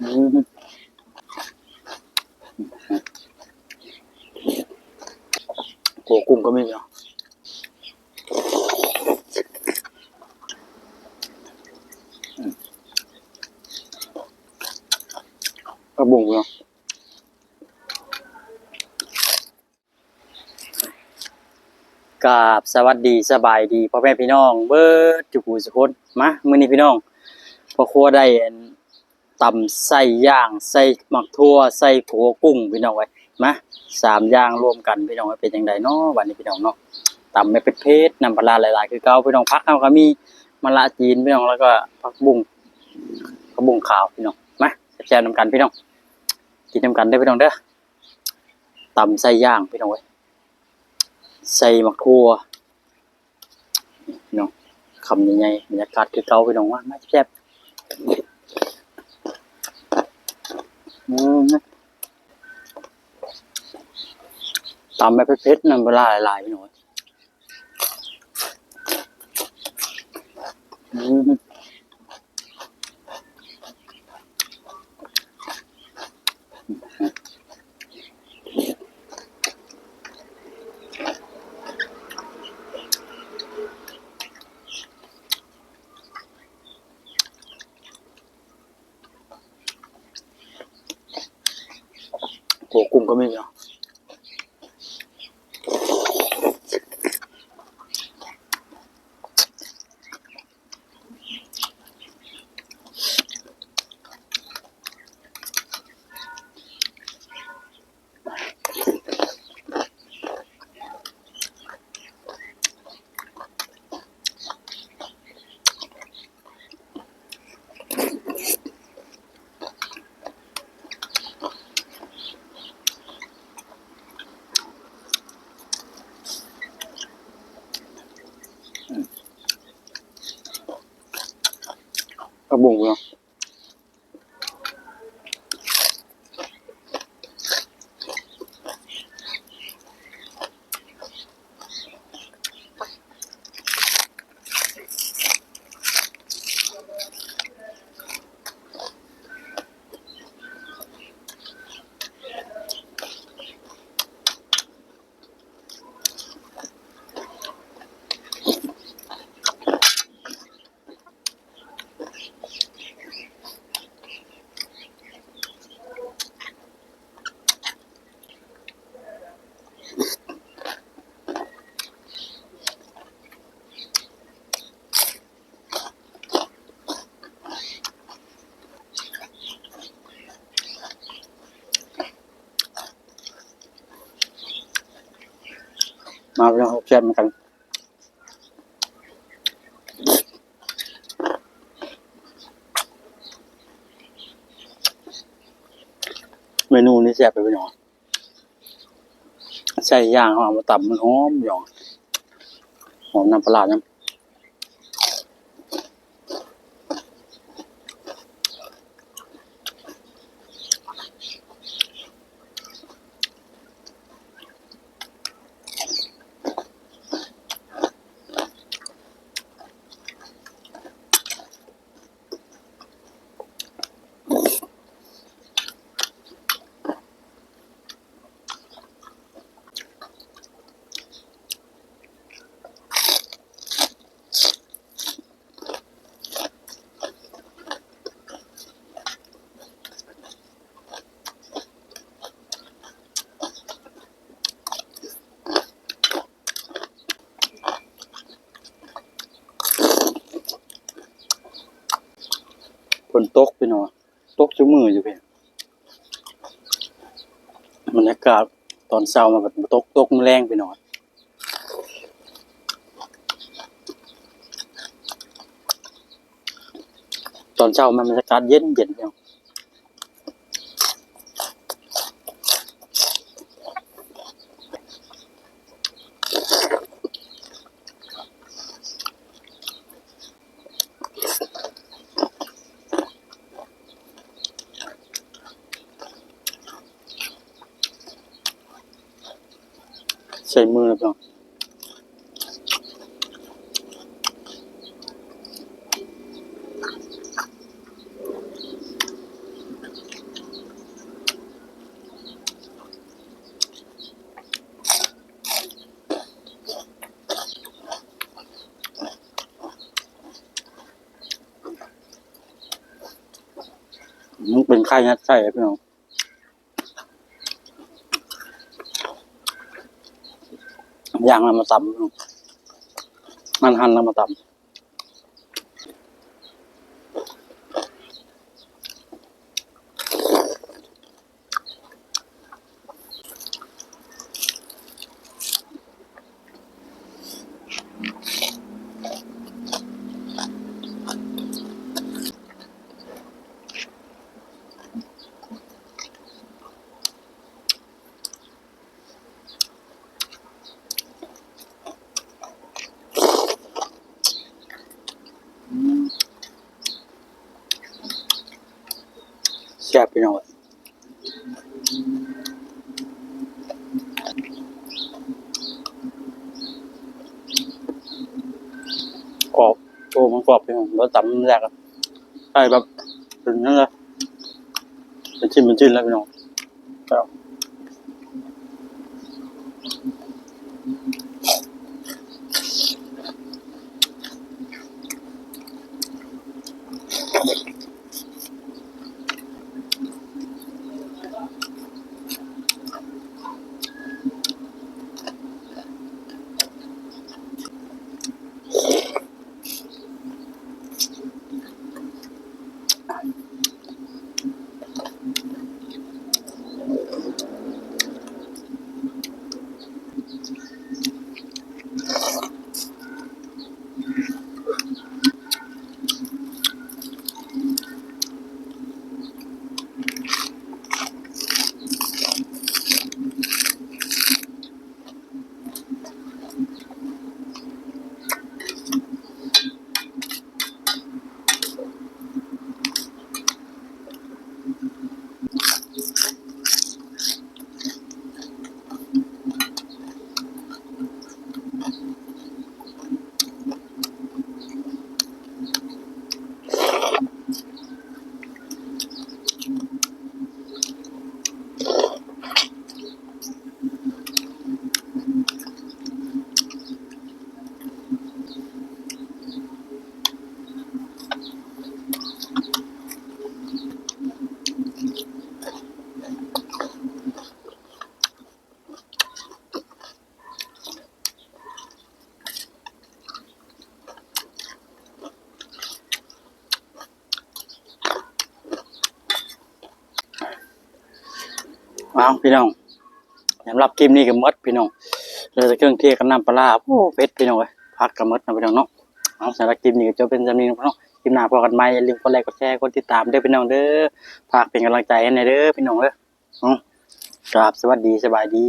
อืมโกกุ้งก็ไม่มีเนาะกระบุงเนาะกราบสวัสดีสบายดีพ่อแม่พี่น้อง เบิร์ดจุกูสุคนมา มื้อนี้พี่น้องพ่อครัวได้อัน ตำไส้ย่างไส้หมักทั่วไส้โกกุ้งพี่น้องไว้มาสามอย่างรวมกันพี่น้องว่าเป็นจังไดเนาะวันนี้พี่น้องเนาะตำไม่เป็นเพชรนำปลาร้าหลายๆ คือเก่าพี่น้องพักเฮาก็มีมะละจีนพี่น้องแล้วก็ผักบุ้งผักบุ้งขาวพี่น้องมาแซ่บๆนำกันพี่น้องกินนำกันเด้พี่น้องเด้อตำไส้ย่างพี่น้องเว้ใส่หมักทั่วพี่น้องคำใหญ่ๆบรรยากาศคือเก่าพี่น้องว่ามาแซ่บอืม ตำแบบเพชรๆน้ำปลาร้าหลายๆพี่น้อยอืม โกกุ้งก็ไม่มีเนาะ กระบุงเนาะมาพี่น้องแซ่บเหมือนกันเมนูนี้แซ่บไปพี่น้อง ใส่ย่างเอามาตำมันหอมหยองหอมน้ำปลาเนี่ย นตกไปหน่อยตกชั่วมืออยู่เพียงบรรยากาศตอนเช้ามาแบบตกตกแรงไปหน่อยตอนเช้ามันบรรยากาศเย็นเย็นพี่น้อง ใส่มือนะพี่น้องมันเป็นไข้นัดไส้พี่น้อง ย่างแล้วมาตำมันหั่นแล้วมาตำ ซ่บพี่น้องกรอบโอ้มันกรอบพี่น้องแล้วตำแรกอะใช่แบบเป็นนั่นเลยเป็นชิ้นเป็นชิ้นแล้วพี่น้องครับ เอาพี่น้องสำหรับคลิปนี้ก็มดพี่น้องเราจะเครื่องเทศกับน้ำปลาโอ้เพชรพี่น้องเลยพักกับมดนะพี่น้องเนาะเอาสำหรับคลิปนี้ก็จะเป็นจำนี้นะพี่น้องคลิปหน้าพอกันไหมอย่าลืมกดไลค์กดแชร์กดติดตามเด้อพี่น้องเด้อฝากเป็นกำลังใจให้หน่อยเด้อพี่น้องเด้อเอากราบสวัสดีสบายดี